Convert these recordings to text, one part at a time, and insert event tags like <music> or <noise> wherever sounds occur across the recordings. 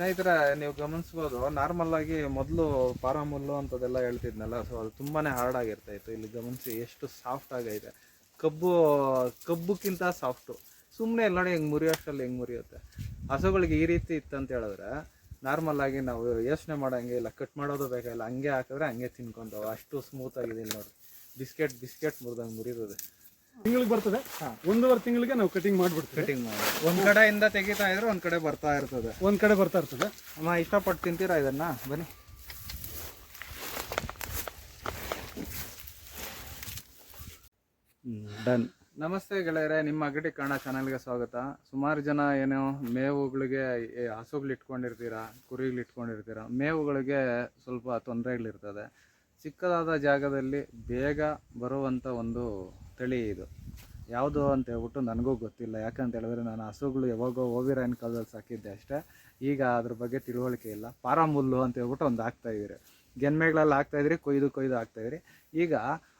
ಸ್ನೇಹಿತರೆ, ನೀವು ಗಮನಿಸ್ಬೋದು ನಾರ್ಮಲ್ ಆಗಿ ಮೊದಲು ಪಾರಾಮುಲ್ಲು ಅಂತದೆಲ್ಲ ಹೇಳ್ತಿದ್ನಲ್ಲ ಸೊ ಅದು ತುಂಬಾನೇ ಹಾರ್ಡ್ ಆಗಿರ್ತಾ ಇತ್ತು. ಇಲ್ಲಿ ಗಮನಿಸಿ ಎಷ್ಟು ಸಾಫ್ಟ್ ಆಗೈತೆ ಕಬ್ಬು, ಕಬ್ಬುಕ್ಕಿಂತ ಸಾಫ್ಟು ಸುಮ್ಮನೆ ಎಲ್ಲ ಹೆಂಗೆ ಮುರಿಯೋಷ್ಟಲ್ಲಿ ಹೆಂಗೆ ಮುರಿಯುತ್ತೆ. ಹಸುಗಳಿಗೆ ಈ ರೀತಿ ಇತ್ತಂತ ಹೇಳಿದ್ರೆ ನಾರ್ಮಲ್ ಆಗಿ ನಾವು ಯೋಚನೆ ಮಾಡೋಂಗೆ ಇಲ್ಲ ಕಟ್ ಮಾಡೋದು ಬೇಕಾಗಿಲ್ಲ ಹಂಗೆ ಹಾಕಿದ್ರೆ ಹಂಗೆ ತಿನ್ಕೊಂತಾವ. ಅಷ್ಟು ಸ್ಮೂತ್ ಆಗಿದೆ ನೋಡಿ. ಬಿಸ್ಕೆಟ್ ಬಿಸ್ಕೆಟ್ ಮುರಿದಂಗೆ ಮುರಿತದೆ ತಿಂಗಳಿಗೆ ಬರ್ತದೆ? ಒಂದೂವರೆ ತಿಂಗಳಿಗೆ ನಾವು ಕಟಿಂಗ್ ಮಾಡ್ಬಿಡ್ತೀವಿ. ಕಟಿಂಗ್ ಮಾಡಿ. ಒಂದ್ ಕಡೆಯಿಂದ ತೆಗಿತಾ ಇದ್ರೆ ಒಂದ್ ಕಡೆ ಬರ್ತಾ ಇರ್ತದೆ. ಒಂದ್ ಕಡೆ ಬರ್ತಾ ಇರ್ತದೆ. ಅಮ್ಮ ಇಷ್ಟಪಟ್ಟು ತಿಂತೀರಾ ಇದನ್ನ? ಬನ್ನಿ. ಡನ್. ನಮಸ್ತೆ ಗೆಳೆಯರೆ ನಿಮ್ಮ ಅಗಡಿ ಕನ್ನಡ ಚಾನಲ್ಗೆ ಸ್ವಾಗತ. ಸುಮಾರು ಜನ ಏನೋ ಮೇವುಗಳಿಗೆ ಹಸುಗಳು ಇಟ್ಕೊಂಡಿರ್ತೀರಾ ಕುರಿಗಳು ಇಟ್ಕೊಂಡಿರ್ತೀರಾ ಮೇವುಗಳಿಗೆ ಸ್ವಲ್ಪ ತೊಂದರೆಗಳಿರ್ತದೆ. ಚಿಕ್ಕದಾದ ಜಾಗದಲ್ಲಿ ಬೇಗ ಬರುವಂಥ ಒಂದು ತಳಿ ಇದು ಯಾವುದು ಅಂತ ಹೇಳ್ಬಿಟ್ಟು ನನಗೂ ಗೊತ್ತಿಲ್ಲ. ಯಾಕಂತ ಹೇಳಿದ್ರೆ ನಾನು ಹಸುಗಳು ಯಾವಾಗೋ ಓವಿರಾಯನ್ ಕಾಲದಲ್ಲಿ ಸಾಕಿದ್ದೆ ಅಷ್ಟೇ. ಈಗ ಅದ್ರ ಬಗ್ಗೆ ತಿಳುವಳಿಕೆ ಇಲ್ಲ. ಪಾರಾಮುಲ್ಲು ಅಂತ ಹೇಳ್ಬಿಟ್ಟು ಒಂದು ಹಾಕ್ತಾ ಇದ್ದೀರಿ. ಗೆನ್ಮೆಗಳಲ್ಲಿ ಹಾಕ್ತಾ ಇದ್ರಿ ಕೊಯ್ದು ಕೊಯ್ದು ಹಾಕ್ತಾ ಇದ್ರಿ ಈಗ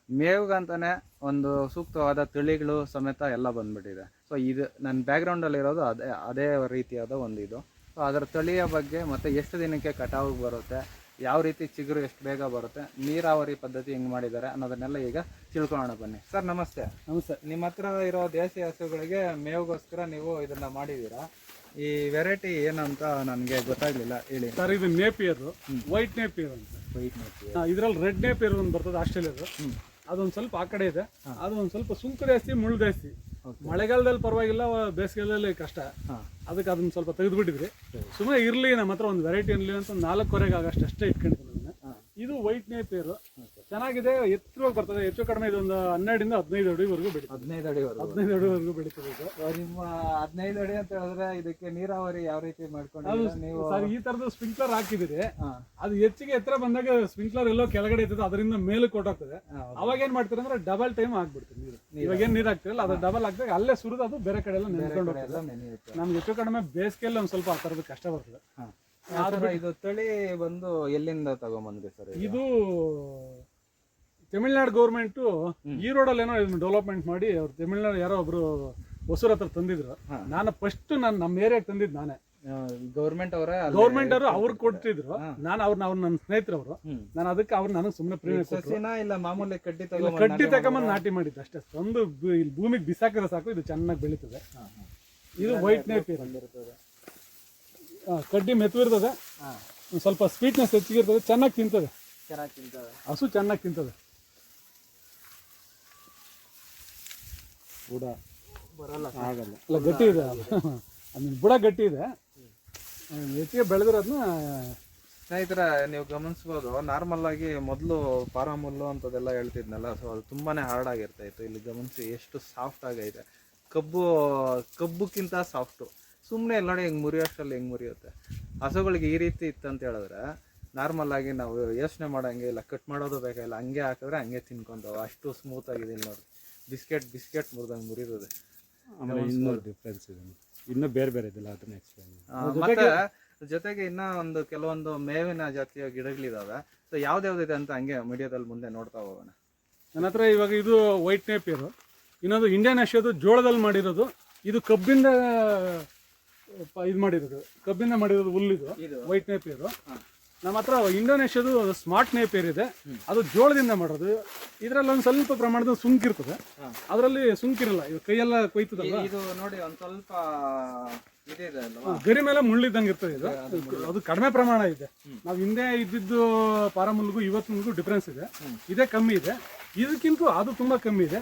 ಮೇವ್ಗಂತಾನೆ ಒಂದು ಸೂಕ್ತವಾದ ತಳಿಗಳು ಸಮೇತ ಎಲ್ಲ ಬಂದ್ಬಿಟ್ಟಿದೆ. ಸೊ ಇದು ನನ್ನ ಬ್ಯಾಕ್ಗ್ರೌಂಡಲ್ಲಿ ಇರೋದು ಅದೇ ಅದೇ ರೀತಿಯಾದ ಒಂದು ಇದು. ಸೊ ಅದರ ತಳಿಯ ಬಗ್ಗೆ ಮತ್ತು ಎಷ್ಟು ದಿನಕ್ಕೆ ಕಟಾವಿಗೆ ಬರುತ್ತೆ? ಯಾವ ರೀತಿ ಚಿಗುರು ಎಷ್ಟು ಬೇಗ ಬರುತ್ತೆ ನೀರಾವರಿ ಪದ್ಧತಿ ಹೆಂಗೆ ಮಾಡಿದ್ದಾರೆ ಅನ್ನೋದನ್ನೆಲ್ಲ ಈಗ ತಿಳ್ಕೊಳ್ಳೋಣ ಬನ್ನಿ. ಸರ್ ನಮಸ್ತೆ. ನಮಸ್ತೆ. ನಿಮ್ಮ ಹತ್ರ ಇರೋ ದೇಸಿ ಹಸುಗಳಿಗೆ ಮೇವಿಗೋಸ್ಕರ ನೀವು ಇದನ್ನ ಮಾಡಿದ್ದೀರಾ? ಈ ವೆರೈಟಿ ಏನಂತ ನನಗೆ ಗೊತ್ತಾಗ್ಲಿಲ್ಲ ಹೇಳಿ. ಸರ್ ಇದು ನೇಪಿಯರ್ ವೈಟ್ ನೇಪಿಯರ್ ಅಂತ. ಇದ್ರಲ್ಲಿ ರೆಡ್ ನೇಪಿಯರ್ ಒಂದು ಬರ್ತದೆ ಆಸ್ಟ್ರೇಲಿಯಾದು. ಅದೊಂದು ಸ್ವಲ್ಪ ಆ ಕಡೆ ಇದೆ. ಅದು ಒಂದು ಸ್ವಲ್ಪ ಸುಂಕು ಜಾಸ್ತಿ ಮುಳ್ಳು ಜಾಸ್ತಿ. ಮಳೆಗಾಲದಲ್ಲಿ ಪರವಾಗಿಲ್ಲ ಬೇಸಿಗೆಲ್ಲ ಕಷ್ಟ. ಅದಕ್ಕೆ ಅದನ್ನ ಸ್ವಲ್ಪ ತೆಗೆದುಬಿಟ್ಟಿದ್ರಿ. ಸುಮ್ಮನೆ ಇರ್ಲಿ ನಮ್ಮ ಹತ್ರ ಒಂದು ವೆರೈಟಿ ಇರಲಿ ಅಂತ ನಾಲ್ಕುವರೆಗೆ ಆಗಷ್ಟು ಅಷ್ಟೇ ಇಟ್ಕೊಂಡಿದ್ದೀನಿ ಇದು ವೈಟ್ ನೇಪಿಯರ್ ಚೆನ್ನಾಗಿದೆ ಎತ್ತರವಾಗಿ ಬರ್ತದೆ. ಹೆಚ್ಚು ಕಡಿಮೆ ಇದೊಂದು ಹನ್ನೆರಡಿಂದ ಹದಿನೈದು ಅಡಿವರೆಗೂ ಬೆಳೀತದೆ ಹದಿನೈದು ಅಡಿವರೆಗೂ. ಹದಿನೈದು ಅಡಿವರೆಗೂ ಬೆಳೀತದೆ ಇದು. ನಿಮ್ಮ ಹದಿನೈದು ಅಡಿ ಅಂತ ಹೇಳಿದ್ರೆ ಇದಕ್ಕೆ ನೀರಾವರಿ ಯಾವ ರೀತಿ ಮಾಡ್ಕೊಂಡು ನೀವು ಸರ್ ಈ ತರದ ಸ್ಪ್ರಿಂಕ್ಲರ್ ಹಾಕಿದಿರಿ. ಅದು ಹೆಚ್ಚಿಗೆ ಎತ್ತರ ಬಂದಾಗ ಸ್ಪ್ರಿಂಕ್ಲರ್ ಎಲ್ಲೋ ಕೆಳಗಡೆ ಇರ್ತದೆ ಅದರಿಂದ ಮೇಲೆ ಕೊಟ್ಟಾಗ್ತದೆ ಅವಾಗ ಏನ್ ಮಾಡ್ತಾರೆ ಅಂದ್ರೆ ಡಬಲ್ ಟೈಮ್ ಹಾಕ್ಬಿಡ್ತೀರಿ ನೀರು. ಇವಾಗ ಏನ್ ನೀರ್ ಹಾಕ್ತಿರಲ್ಲ ಅದು ಡಬಲ್ ಹಾಕಿದಾಗ ಅಲ್ಲೇ ಸುರಿದು ಅದು ಬೇರೆ ಕಡೆ ಎಲ್ಲ ನೆನೆಸ್ಕೊಂಡು ಹೋಗ್ತದೆ. ನಮ್ಗೆ ಹೆಚ್ಚು ಕಡಿಮೆ ಬೇಸಿಗೆಯಲ್ಲಿ ಒಂದ್ ಸ್ವಲ್ಪ ಆ ತರದ ಕಷ್ಟ ಬರ್ತದೆ. ಇದು ತಳಿ ಬಂದು ಎಲ್ಲಿಂದ ತಗೊಂಡ್ಬಂದ್ರಿ ಸರ್ ಇದು? ತಮಿಳ್ನಾಡು ಗೌರ್ಮೆಂಟು ಈ ರೋಡಲ್ಲಿ ಏನೋ ಡೆವಲಪ್ಮೆಂಟ್ ಮಾಡಿ ಅವ್ರು ತಮಿಳ್ನಾಡು ಯಾರೋ ಒಬ್ರು ಹೊಸೂರ್ ಹತ್ರ ತಂದಿದ್ರು. ನಾನು ಫಸ್ಟ್ ನಾನು ನಮ್ಮ ಏರಿಯಾಗೆ ತಂದಿದ್ದು ನಾನೇ. ಗೌರ್ಮೆಂಟ್ ಅವರ ಗೌರ್ಮೆಂಟ್ ಅವರು ಅವ್ರು ಕೊಡ್ತಿದ್ರು. ನಾನು ಅವ್ರು ಅವ್ರು ನನ್ನ ಸ್ನೇಹಿತರವರು. ಅವರು ನಾನು ಅದಕ್ಕೆ ಅವ್ರು ನನಗೆ ಸುಮ್ಮನೆ ಪ್ರೇರಣೆ ಇಲ್ಲ ಮಾಮೂಲಿ ತಗೊಂಡ್ ಕಡ್ಡಿ ತಗೊಂಬಂದು ನಾಟಿ ಮಾಡಿದ್ದು ಅಷ್ಟೇ. ಒಂದು ಇಲ್ಲಿ ಭೂಮಿಗೆ ಬಿಸಾಕಿದ್ರೆ ಸಾಕು ಇದು ಚೆನ್ನಾಗಿ ಬೆಳೀತದೆ. ಇದು ವೈಟ್ ನೇಪ್ ಬಂದಿರ್ತದೆ. ಕಡ್ಡಿ ಮೆತ್ತವಿರ್ತದೆ ಸ್ವಲ್ಪ ಸ್ವೀಟ್ನೆಸ್ ಹೆಚ್ಚಿಗಿರ್ತದೆ ಚೆನ್ನಾಗಿ ತಿಂತದೆ. ಚೆನ್ನಾಗಿ ತಿಂತದೆ. ಹಸು ಚೆನ್ನಾಗಿ ತಿಂತದೆ. ಬುಡ. ಬರಲ್ಲ ಆಗಲ್ಲ. ಅಲ್ಲ ಗಟ್ಟಿ ಇದೆ. <laughs> ಅದನ್ನ ಬುಡ ಗಟ್ಟಿ ಇದೆ. ಹೆಚ್ಚಿಗೆ ಬೆಳೆದಿರೋದನ್ನ ಸ್ನೇಹಿತರ ನೀವು ಗಮನಿಸ್ಬೋದು ನಾರ್ಮಲ್ ಆಗಿ ಮೊದಲು ಪಾರಾಮುಲ್ಲು ಅಂತದೆಲ್ಲ ಹೇಳ್ತಿದ್ನಲ್ಲ ಸೊ ಅದು ತುಂಬಾನೇ ಹಾರ್ಡ್ ಆಗಿರ್ತಾ ಇತ್ತು. ಇಲ್ಲಿ ಗಮನಿಸಿ ಎಷ್ಟು ಸಾಫ್ಟ್ ಆಗೈತೆ ಕಬ್ಬು ಕಬ್ಬುಕ್ಕಿಂತ ಸಾಫ್ಟು ಸುಮ್ಮನೆ ಎಲ್ಲ ನೋಡಿ ಹೆಂಗೆ ಮುರಿಯೋಷ್ಟರಲ್ಲಿ ಹೆಂಗೆ ಮುರಿಯುತ್ತೆ. ಹಸುಗಳಿಗೆ ಈ ರೀತಿ ಇತ್ತಂತ ಹೇಳಿದ್ರೆ ನಾರ್ಮಲ್ ಆಗಿ ನಾವು ಯೋಚನೆ ಮಾಡೋಂಗೆ ಇಲ್ಲ ಕಟ್ ಮಾಡೋದು ಬೇಕಾಗಿಲ್ಲ ಹಂಗೆ ಹಾಕಿದ್ರೆ ಹಂಗೆ ತಿನ್ಕೊಂತಾವ ಅಷ್ಟು ಸ್ಮೂತ್ ಆಗಿದೆ ಇಲ್ಲಿ ನೋಡಿ. ಬಿಸ್ಕೆಟ್ ಬಿಸ್ಕೆಟ್ ಮುರಿದಂಗೆ ಮುರಿತದೆ. ಆಮೇಲೆ ಇನ್ನೂ ಡಿಫ್ರೆನ್ಸ್ ಇದೆ. ಇನ್ನೂ ಬೇರೆ ಬೇರೆ ಇದೆಲ್ಲ ಅದನ್ನ ಎಕ್ಸ್ಪ್ಲೈನ್ ಮತ್ತೆ ಜೊತೆಗೆ ಇನ್ನ ಒಂದು ಕೆಲವೊಂದು ಮೇವಿನ ಜಾತಿಯ ಗಿಡಗಳಿದಾವೆ. ಸೊ ಯಾವ್ದ್ಯಾವ್ದಿದೆ ಅಂತ ಹಂಗೆ ಮೀಡಿಯಾದಲ್ಲಿ ಮುಂದೆ ನೋಡ್ತಾ ಹೋಗೋಣ. ನನ್ನ ಹತ್ರ ಇವಾಗ ಇದು ವೈಟ್ ನೇಪಿಯರು ಇನ್ನೊಂದು ಇಂಡಿಯನ್ ಆಶಿಯೋದು ಜೋಳದಲ್ಲಿ ಮಾಡಿರೋದು. ಇದು ಕಬ್ಬಿಂದ ಇದು ಮಾಡಿರೋದು. ಕಬ್ಬಿಂದ ಮಾಡಿರೋದು ಹುಲ್ಲಿದು ವೈಟ್ ನೇಪಿಯರು ನಮ್ಮ ಹತ್ರ ಇಂಡೋನೇಷ್ಯಾದು ಸ್ಮಾರ್ಟ್ ನೇಪಿಯರ್ ಇದೆ. ಅದು ಜೋಳದಿಂದ ಮಾಡೋದು. ಇದರಲ್ಲಿ ಒಂದು ಸ್ವಲ್ಪ ಪ್ರಮಾಣದ ಸುಂಕಿರ್ತದೆ ಇರ್ತದೆ. ಅದರಲ್ಲಿ ಸುಂಕಿರಲ್ಲ ಇದು ಕೈಯೆಲ್ಲ ಕೊಯ್ತದಲ್ಲ ಇದು ನೋಡಿ ಒಂದು ಸ್ವಲ್ಪ ಗರಿ ಮೇಲೆ ಮುಳ್ಳಿದ್ದಂಗೆ ಇರ್ತದೆ ಇದು. ಅದು ಕಡಿಮೆ ಪ್ರಮಾಣ ಇದೆ. ನಾವು ಹಿಂದೆ ಇದ್ದಿದ್ದು ಪಾರಮುಲ್ಗೂ ಇವತ್ತಿನಗೂ ಡಿಫ್ರೆನ್ಸ್ ಇದೆ. ಇದೇ ಕಮ್ಮಿ ಇದೆ. ಇದಕ್ಕಿಂತ ಅದು ತುಂಬಾ ಕಮ್ಮಿ ಇದೆ.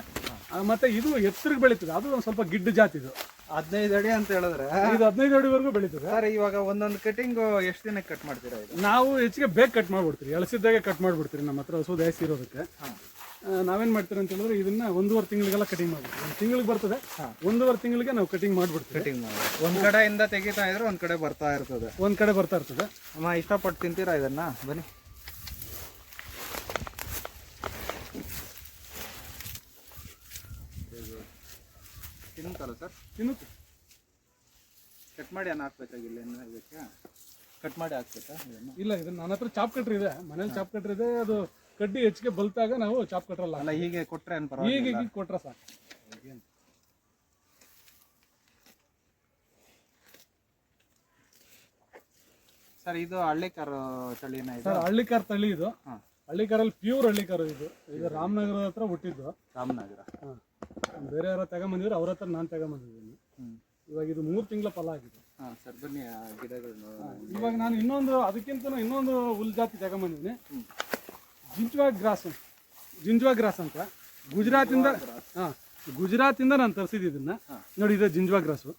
ಮತ್ತೆ ಇದು ಎತ್ತರಕ್ಕೆ ಬೆಳೀತದೆ. ಅದು ಒಂದು ಸ್ವಲ್ಪ ಗಿಡ್ಡ ಜಾತಿ ಇದು ಹದಿನೈದು ಅಡಿ ಅಂತ ಹೇಳಿದ್ರೆ. ಇದು ಹದಿನೈದು ಅಡಿವರೆಗೂ ಬೆಳೀತದೆ. ಸರ್ ಇವಾಗ ಒಂದೊಂದು ಕಟಿಂಗ್ ಎಷ್ಟು ದಿನಕ್ಕೆ ಕಟ್ ಮಾಡ್ತೀರಾ ಇದು? ನಾವು ಹೆಚ್ಚಿಗೆ ಬೇಗ ಕಟ್ ಮಾಡ್ಬಿಡ್ತೀರಿ ಎಳಸಿದ್ದಾಗೆ ಕಟ್ ಮಾಡ್ಬಿಡ್ತೀರಿ ನಮ್ಮ ಹತ್ರ ಹಸು ಜಾಸ್ತಿ ಇರೋದಕ್ಕೆ. ನಾವೇನ್ ಮಾಡ್ತೀರಿ ಅಂತ ಹೇಳಿದ್ರೆ ಇದನ್ನ ಒಂದೂವರೆ ತಿಂಗಳಿಗೆಲ್ಲ ಕಟಿಂಗ್ ಮಾಡ್ಬಿಡ್ತೀವಿ. ಒಂದು ತಿಂಗಳಿಗೆ ಬರ್ತದೆ. ಒಂದೂವರೆ ತಿಂಗಳಿಗೆ ನಾವು ಕಟಿಂಗ್ ಮಾಡ್ಬಿಡ್ತೀವಿ. ಕಟಿಂಗ್ ಮಾಡಿ ಒಂದು ಕಡೆಯಿಂದ ತೆಗಿತಾ ಇದ್ರೆ ಒಂದ್ ಕಡೆ ಬರ್ತಾ ಇರ್ತದೆ. ಒಂದು ಕಡೆ ಬರ್ತಾ ಇರ್ತದೆ. ಅಮ್ಮ ಇಷ್ಟಪಟ್ಟು ತಿಂತೀರಾ ಇದನ್ನ? ಬನ್ನಿ. ತಿನ್ನುತ್ತಲ್ಲ ಸರ್. ತಿನ್ನುತ್ತೆ. ಕಟ್ ಮಾಡಿ ಏನು ಹಾಕ್ಬೇಕಾಗಿಲ್ಲ ಏನು ಇದಕ್ಕೆ? ಕಟ್ ಮಾಡಿ ಹಾಕ್ಬೇಕಾ? ಇದನ್ನು? ಇಲ್ಲ ಇದು ನನ್ನ ಹತ್ರ ಚಾಪ್ ಕಟ್ರಿ ಇದೆ. ಮನೇಲಿ ಚಾಪ್ ಕಟ್ರಿ ಇದೆ. ಅದು ಕಡ್ಡಿ ಹೆಚ್ಚಿಗೆ ಬಲ್ತಾಗ ನಾವು ಚಾಪ್ ಕಟ್ರಲ್ಲ ಅಲ್ಲ ಹೀಗೆ ಕೊಟ್ರೆ ಏನು ಈಗ ಪರವಾಗಿಲ್ಲ. ಹೀಗೆ ಕೊಟ್ರೆ ಸಾಕು. ಸರ್ ಇದು ಹಳ್ಳಿಕಾರು ತಳಿನ ಇದು? ಸರ್ ಹಳ್ಳಿಕಾರ್ ತಳಿ ಇದು. ಹಾ. ಹಳ್ಳಿಕಾರಲ್ಲಿ ಪ್ಯೂರ್ ಹಳ್ಳಿಕಾರು ಇದು. ಇದು ರಾಮನಗರದ ಹತ್ರ ಹುಟ್ಟಿದ್ದು. ರಾಮನಗರ. ಹಾ. ಬೇರೆ ತಗೊಂಡ್ ತಗೊಂಬಂದಿದ್ರು ಅವ್ರ ಹತ್ರ ನಾನು ತಗೊಂಬಂದಿದ್ದೀನಿ. ಇವಾಗ ಇದು ಮೂರು ತಿಂಗಳ ಫಲ ಆಗಿದೆ. ಹಾಂ ಸರ್ ಬನ್ನಿ ಆ ಗಿಡಗಳು ಇವಾಗ ನಾನು ಇನ್ನೊಂದು ಅದಕ್ಕಿಂತ ಇನ್ನೊಂದು ಹುಲ್ ಜಾತಿ ತಗೊಂಬಂದಿದ್ದೀನಿ. ಜಿಂಜ್ವಾ ಗ್ರಾಸ್ ಜಿಂಜ್ವಾ ಗ್ರಾಸ್ ಅಂತ. ಗುಜರಾತಿಂದ ಹಾಂ ಗುಜರಾತಿಂದ ನಾನು ತರಿಸಿದ್ದು ಇದನ್ನ. ನೋಡಿ ಇದು ಜಿಂಜ್ವಾ ಗ್ರಾಸು.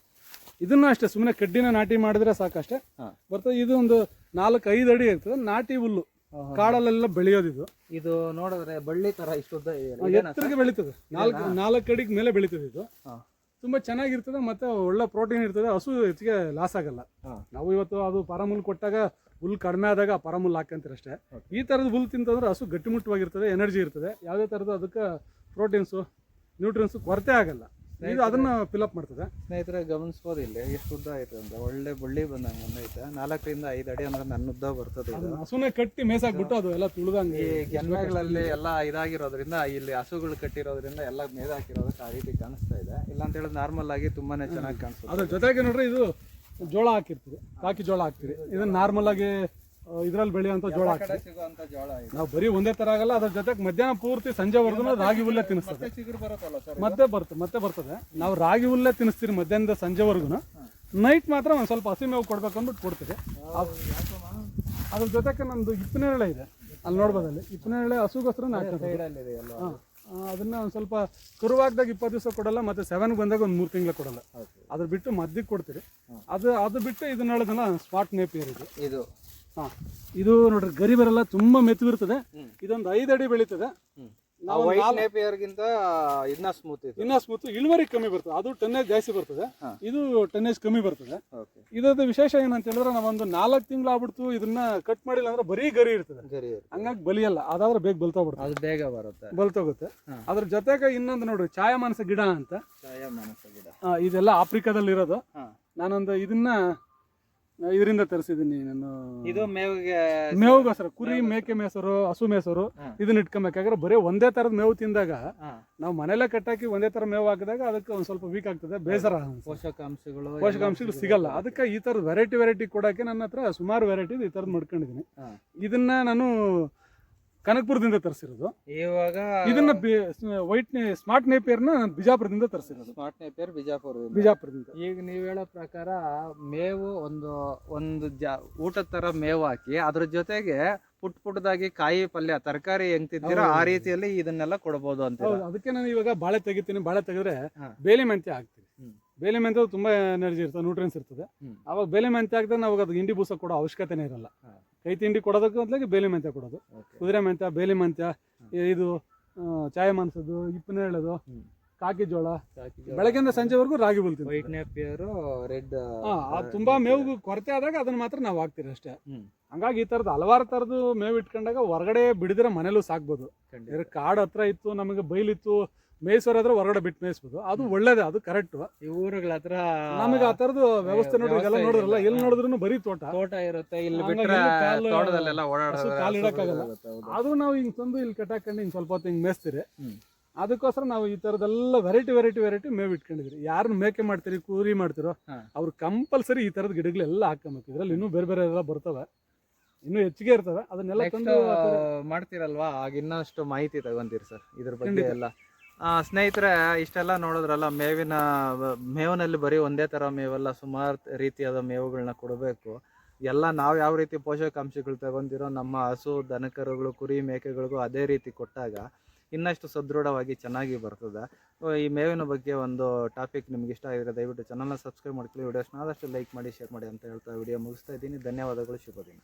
ಇದನ್ನ ಅಷ್ಟೇ ಸುಮ್ಮನೆ ಕಡ್ಡಿನ ನಾಟಿ ಮಾಡಿದ್ರೆ ಸಾಕಷ್ಟೇ. ಬರ್ತದೆ ಇದು ಒಂದು ನಾಲ್ಕು ಐದು ಅಡಿ ಇರ್ತದೆ ನಾಟಿ ಹುಲ್ಲು. ಕಾಡಲ್ಲೆಲ್ಲ ಬೆಳೆಯೋದು ಇದು ನೋಡಿದ್ರೆ ಬಳ್ಳಿ ತರ ಇಷ್ಟುದ್ದ ಎತ್ತರಕ್ಕೆ ಬೆಳೀತದೆ. ನಾಲ್ಕು ನಾಲ್ಕು ಅಡಿಗೆ ಮೇಲೆ ಬೆಳೀತದೆ ಇದು. ತುಂಬಾ ಚೆನ್ನಾಗಿರ್ತದೆ ಮತ್ತೆ ಒಳ್ಳೆ ಪ್ರೋಟೀನ್ ಇರ್ತದೆ ಹಸು ಹೆಚ್ಚಿಗೆ ಲಾಸ್ ಆಗಲ್ಲ. ನಾವು ಇವತ್ತು ಅದು ಪರಮುಲ್ ಕೊಟ್ಟಾಗ ಹುಲ್ ಕಡಿಮೆ ಆದಾಗ ಪರಮುಲ್ ಹಾಕಂತೀರ ಅಷ್ಟೇ. ಈ ತರದ ಹುಲ್ ತಿಂತಂದ್ರೆ ಹಸು ಗಟ್ಟಿಮುಟ್ಟವಾಗಿರ್ತದೆ ಎನರ್ಜಿ ಇರ್ತದೆ. ಯಾವುದೇ ತರದ ಅದಕ್ಕೆ ಪ್ರೋಟೀನ್ಸು ನ್ಯೂಟ್ರಿಯನ್ಸು ಕೊರತೆ ಆಗಲ್ಲ. ಇದು ಅದನ್ನ ಫಿಲಪ್ ಮಾಡ್ತದೆ. ಸ್ನೇಹಿತರೆ ಗಮನಿಸ್ಬೋದು ಇಲ್ಲಿ ಎಷ್ಟು ಉದ್ದ ಐತೆ ಅಂತ. ಒಳ್ಳೆ ಬಳ್ಳಿ ಬಂದಂಗೆ ಬಂದೈತೆ ನಾಲ್ಕರಿಂದ ಐದು ಅಡಿ ಅಂದ್ರೆ ನನ್ನ ಉದ್ದ ಬರ್ತದೆ ಇದು. ಹಸುನೇ ಕಟ್ಟಿ ಮೇಸಾಕ್ಬಿಟ್ಟು ಅದು ಎಲ್ಲ ತುಳಿದಂಗೆ ಈ ಗೆನ್ಮೆಗಳಲ್ಲಿ ಎಲ್ಲ ಇದಾಗಿರೋದ್ರಿಂದ ಇಲ್ಲಿ ಹಸುಗಳು ಕಟ್ಟಿರೋದ್ರಿಂದ ಎಲ್ಲ ಮೇದಾಕಿರೋದಕ್ಕೆ ಆ ರೀತಿ ಕಾಣಿಸ್ತಾ ಇದೆ. ಇಲ್ಲ ಅಂತ ಹೇಳಿದ್ರೆ ನಾರ್ಮಲ್ ಆಗಿ ತುಂಬಾನೇ ಚೆನ್ನಾಗಿ ಕಾಣಿಸ್ತದೆ ಅದ್ರ ಜೊತೆಗೆ ನೋಡ್ರಿ ಇದು ಜೋಳ ಹಾಕಿರ್ತೀರಿ ಕಾಕಿ ಜೋಳ ಹಾಕ್ತೀರಿ. ಇದನ್ನ ನಾರ್ಮಲ್ ಆಗಿ ಇದ್ರಲ್ಲಿ ಬೆಳೆಯುವಂಥ ಜೋಳ ಹಾಕ್ತೀವಿ. ಸಿಗುವಂತ ಜೋಳ ಇದು. ನಾವು ಬರೀ ಒಂದೇ ತರ ಆಗಲ್ಲ ಅದ್ರ ಜೊತೆಗೆ ಮಧ್ಯಾಹ್ನ ಪೂರ್ತಿ ಸಂಜೆವರೆಗೂ ರಾಗಿ ಹುಲ್ಲೇ ತಿನ್ನಿಸ್ತದೆ. ಚಿಗುರು ಬರುತ್ತಲ್ಲ ಸರ್ ಮತ್ತೆ ಬರ್ತದೆ ಮತ್ತೆ ಬರ್ತದೆ. ನಾವು ರಾಗಿ ಹುಲ್ಲೆ ತಿನ್ನಿಸ್ತೀರಿ ಮಧ್ಯಾಹ್ನದ ಸಂಜೆವರೆಗೂ ನೈಟ್ ಮಾತ್ರ ಒಂದು ಸ್ವಲ್ಪ ಹಸಿ ಮೇವು ಕೊಡ್ಬೇಕು ಅಂದ್ಬಿಟ್ಟು ಅದ್ರ ಜೊತೆಗೆ ನಮ್ದು ಇಪ್ಪನೇಳೆ ಇದೆ. ಅಲ್ಲಿ ನೋಡ್ಬೋದಲ್ಲಿ. ಇಪ್ಪನೇಳೆ ಹಸುಗೋಸ್ಕರ ಹಾಕ್ತಾರೆ ಸೈಡಲ್ಲಿ ಇದೆ ಅದನ್ನ ಒಂದು ಸ್ವಲ್ಪ ಶುರುವಾಗದಾಗ ಇಪ್ಪತ್ತು ದಿವಸ ಕೊಡಲ್ಲ ಮತ್ತೆ ಸೆವೆನ್ ಬಂದಾಗ ಒಂದು ಮೂರು ತಿಂಗಳು ಕೊಡಲ್ಲ. ಅದ್ರ ಬಿಟ್ಟು ಮದ್ದಿಗೆ ಕೊಡ್ತೀರಿ. ಅದು ಅದು ಬಿಟ್ಟು ಇದನ್ನ ಹೇಳೋದನ್ನ ಸ್ಪಾಟ್ ನೇಪಿಯರ್ ಇರೋದು ಇದು. ಹಾ. ಇದು ನೋಡ್ರಿ ಗರಿ ಬರಲ್ಲ ತುಂಬಾ ಮೆತ್ತಗಿರ್ತದೆ ಇದೊಂದು ಐದು ಅಡಿ ಬೆಳೀತದೆ. ನಾವು ಇದನ್ನ ಸ್ಮೂತ್ ಇದೆ ಇನ್ನ ಸ್ಮೂತ್ ಇಳುವರಿ ಕಮ್ಮಿ ಬರ್ತದೆ. ಅದು ಟನ್ನೇಜ್ ಜಾಸ್ತಿ ಬರ್ತದೆ. ಇದು ಟನ್ನೇಜ್ ಕಮ್ಮಿ ಬರ್ತದೆ. ಓಕೆ ಇದ್ರದ್ದು ವಿಶೇಷ ಏನಂತ ಹೇಳಿದ್ರೆ ನಾವೊಂದು ನಾಲ್ಕು ತಿಂಗಳು ಆಗ್ಬಿಡ್ತು ಇದನ್ನ ಕಟ್ ಮಾಡಿಲ್ಲ ಅಂದ್ರೆ ಬರೀ ಗರಿ ಇರ್ತದೆ. ಹಂಗಾಗಿ ಬಲಿಯಲ್ಲ. ಅದಾದ್ರೆ ಬೇಗ ಬಲ್ತೋಗ್ಬಿಡ್ತದೆ ಅದು ಬೇಗ ಬರುತ್ತೆ. ಬಲ್ತೋಗುತ್ತೆ. ಅದ್ರ ಜೊತೆಗೆ ಇನ್ನೊಂದು ನೋಡ್ರಿ ಛಾಯಾಮಾನಸ ಗಿಡ ಅಂತ. ಛಾಯಾಮಾನಸ ಗಿಡ. ಇದೆಲ್ಲ ಆಫ್ರಿಕಾದಲ್ಲಿ ಇರೋದು. ನಾನೊಂದು ಇದನ್ನ ಇದರಿಂದ ತರಿಸಿದೀನಿ ನಾನು. ಇದು ಮೇವಿಗೆ ಮೇವುಗೋಸ್ಕರ ಕುರಿ ಮೇಕೆ ಮೇಸರು ಹಸು ಮೇಸರು ಇದನ್ನ ಇಟ್ಕೊಬೇಕಾದ್ರೆ ಬರೀ ಒಂದೇ ತರದ ಮೇವು ತಿಂದಾಗ. ನಾವು ಮನೆಯಲ್ಲೇ ಕಟ್ಟಾಕಿ ಒಂದೇ ತರ ಮೇವು ಹಾಕಿದಾಗ ಅದಕ್ಕೆ ಒಂದ್ ಸ್ವಲ್ಪ ವೀಕ್ ಆಗ್ತದೆ ಬೇಸರ ಪೋಷಕಾಂಶಗಳು ಪೋಷಕಾಂಶಗಳು ಸಿಗಲ್ಲ. ಅದಕ್ಕೆ ಈ ತರದ ವೆರೈಟಿ ವೆರೈಟಿ ಕೊಡಕ್ಕೆ ನನ್ನ ಹತ್ರ ಸುಮಾರು ವೆರೈಟಿ ಈ ತರದ್ ಮಾಡ್ಕೊಂಡಿದೀನಿ ಇದನ್ನ ನಾನು ಕನಕಪುರದಿಂದ ತರಿಸಿರೋದು. ಇವಾಗ ಇದನ್ನ ವೈಟ್ ಸ್ಮಾರ್ಟ್ ನೇಪಿಯರ್ನ ನಾನು ಬಿಜಾಪುರದಿಂದ ತರಿಸಿರೋದು. ಸ್ಮಾರ್ಟ್ ನೇಪಿಯರ್ ಬಿಜಾಪುರ ಬಿಜಾಪುರದಿಂದ. ಈಗ ನೀವು ಹೇಳೋ ಪ್ರಕಾರ ಮೇವು ಒಂದು ಒಂದು ಜಾ ಊಟದ ತರ ಮೇವು ಹಾಕಿ ಅದ್ರ ಜೊತೆಗೆ ಪುಟ್ ಪುಟ್ಟದಾಗಿ ಕಾಯಿ ಪಲ್ಯ ತರಕಾರಿ ಹೆಂಗ್ ತಿಂತೀರ ಆ ರೀತಿಯಲ್ಲಿ ಇದನ್ನೆಲ್ಲ ಕೊಡಬಹುದು ಅಂತ ಅದಕ್ಕೆ ನಾನು ಇವಾಗ ಬಾಳೆ ತೆಗಿತೀನಿ. ಬಾಳೆ ತೆಗೆದ್ರೆ. ಬೇಲಿ ಮೆಂತ್ಯ ಹಾಕ್ತೀನಿ. ಬೇಲೆ ಮೆಂತ್ಯ ತುಂಬಾ ಎನರ್ಜಿ ಇರ್ತದೆ ನ್ಯೂಟ್ರಿಯನ್ಸ್ ಇರ್ತದೆ. ಅವಾಗ ಬೇಲೆ ಮೆಂತ್ಯ ಹಾಕಿದ್ರೆ ನಾವು ಅದಕ್ಕೆ ಹಿಂಡಿ ಬೂಸ ಕೊಡೋ ಅವಶ್ಯಕತೆನೇ ಇರಲ್ಲ. ಕೈ ತಿಂಡಿ ಕೊಡೋದಕ್ಕೆ ಮೊದಲಿಗೆ ಬೇಲಿ ಮೆಂತ್ಯ ಕೊಡೋದು. ಕುದುರೆ ಮೆಂತ್ಯ ಬೇಲಿ ಮೆಂತ್ಯ ಇದು ಚಾಯ ಮಾನ್ಸೋದು ಇಪ್ಪನೇ ಹೇಳೋದು ಹ್ಮ್. ಕಾಕಿ ಜೋಳ. ಬೆಳಗ್ಗೆಯಿಂದ ಸಂಜೆವರೆಗೂ ರಾಗಿ ವೈಟ್ ನೇಪಿಯರ್ ರೆಡ್ ತುಂಬಾ ಮೇವು ಕೊರತೆ ಆದಾಗ ಅದನ್ನ ಮಾತ್ರ ನಾವು ಹಾಕ್ತೀರಿ ಅಷ್ಟೇ. ಹಂಗಾಗಿ ಈ ತರದ ಹಲವಾರು ತರದ್ದು ಮೇವು ಇಟ್ಕೊಂಡಾಗ ಹೊರಗಡೆ ಬಿಡಿದ್ರೆ ಮನೇಲೂ ಸಾಕ್ಬೋದು. ಕಾಡು ಹತ್ರ ಇತ್ತು ನಮಗೆ ಬೈಲಿತ್ತು ಮೇಯ್ಸೋರಾದ್ರೆ ಹೊರಗಡೆ ಬಿಟ್ಟು ಮೇಯಿಸ್ಬೋದು ಅದು ಒಳ್ಳೇದೇ ಅದು ಕರೆಕ್ಟ್ ಈ ಊರುಗಳ ಹತ್ರ ನಮಗೆ ಆ ತರದ್ದು ವ್ಯವಸ್ಥೆ ನೋಡ್ರಿ ಎಲ್ಲ ನೋಡಿದ್ರಲ್ಲ. ಎಲ್ಲಿ ನೋಡಿದ್ರು ಬರೀ ತೋಟ. ತೋಟ ಇರುತ್ತೆ ಇಲ್ಲಿ ಬಿಟ್ರೆ ತೋಟದಲ್ಲೆಲ್ಲ ಓಡಾಡೋದು ಅದು ನಾವು ಹಿಂಗ್ ತಂದು ಇಲ್ಲಿ ಕಟ್ಟಾಕೊಂಡು ಹಿಂಗ್ ಸ್ವಲ್ಪ ಹೊತ್ತು ಹಿಂಗ್ ಮೇಯಿಸ್ತೀರಿ. ಅದಕ್ಕೋಸ್ಕರ ನಾವು ಈ ತರದೆಲ್ಲ ವೆರೈಟಿ ವೆರೈಟಿ ವೆರೈಟಿ ಮೇವು ಇಟ್ಕೊಂಡಿದ್ರಿ. ಯಾರನ್ನ ಮೇಕೆ ಮಾಡ್ತೀರಿ ಕೂರಿ ಮಾಡ್ತಿರೋ. ಅವ್ರು ಕಂಪಲ್ಸರಿ ಈ ತರದ ಗಿಡಗಳೆಲ್ಲ ಹಾಕೊಂಬೇಕು. ಇದ್ರಲ್ಲಿ ಇನ್ನೂ ಬೇರೆ ಬೇರೆ ಎಲ್ಲ ಬರ್ತವೆ. ಇನ್ನೂ ಹೆಚ್ಚಿಗೆ ಇರ್ತವೆ. ಅದನ್ನೆಲ್ಲ ತಂದು ಮಾಡ್ತೀರಲ್ವಾ? ಆಗ ಇನ್ನಷ್ಟು ಮಾಹಿತಿ ತಗೊಂತೀರಿ ಸರ್ ಇದ್ರ ಬಗ್ಗೆ. ಎಲ್ಲ. ಸ್ನೇಹಿತರೆ, ಇಷ್ಟೆಲ್ಲ ನೋಡಿದ್ರಲ್ಲ, ಮೇವಿನ, ಮೇವಿನಲ್ಲಿ ಬರೀ ಒಂದೇ ಥರ ಮೇವಲ್ಲ, ಸುಮಾರು ರೀತಿಯಾದ ಮೇವುಗಳನ್ನ ಕೊಡಬೇಕು. ಎಲ್ಲ ನಾವು ಯಾವ ರೀತಿ ಪೋಷಕಾಂಶಗಳು ತಗೊಂಡಿರೋ, ನಮ್ಮ ಹಸು, ದನಕರುಗಳು, ಕುರಿ ಮೇಕೆಗಳಿಗೂ ಅದೇ ರೀತಿ ಕೊಟ್ಟಾಗ ಇನ್ನಷ್ಟು ಸದೃಢವಾಗಿ ಚೆನ್ನಾಗಿ ಬರ್ತದೆ. ಈ ಮೇವಿನ ಬಗ್ಗೆ ಒಂದು ಟಾಪಿಕ್ ನಿಮ್ಗೆ ಇಷ್ಟ ಆಗಿದ್ರೆ ದಯವಿಟ್ಟು ಚಾನಲ್ನ ಸಬ್ಸ್ಕ್ರೈಬ್ ಮಾಡ್ಕೊಳ್ಳಿ. ವಿಡಿಯೋಸ್ನ ಆದಷ್ಟು ಲೈಕ್ ಮಾಡಿ ಶೇರ್ ಮಾಡಿ ಅಂತ ಹೇಳ್ತಾ ವಿಡಿಯೋ ಮುಗಿಸ್ತಾ ಇದ್ದೀನಿ. ಧನ್ಯವಾದಗಳು. ಶುಭ ದಿನ.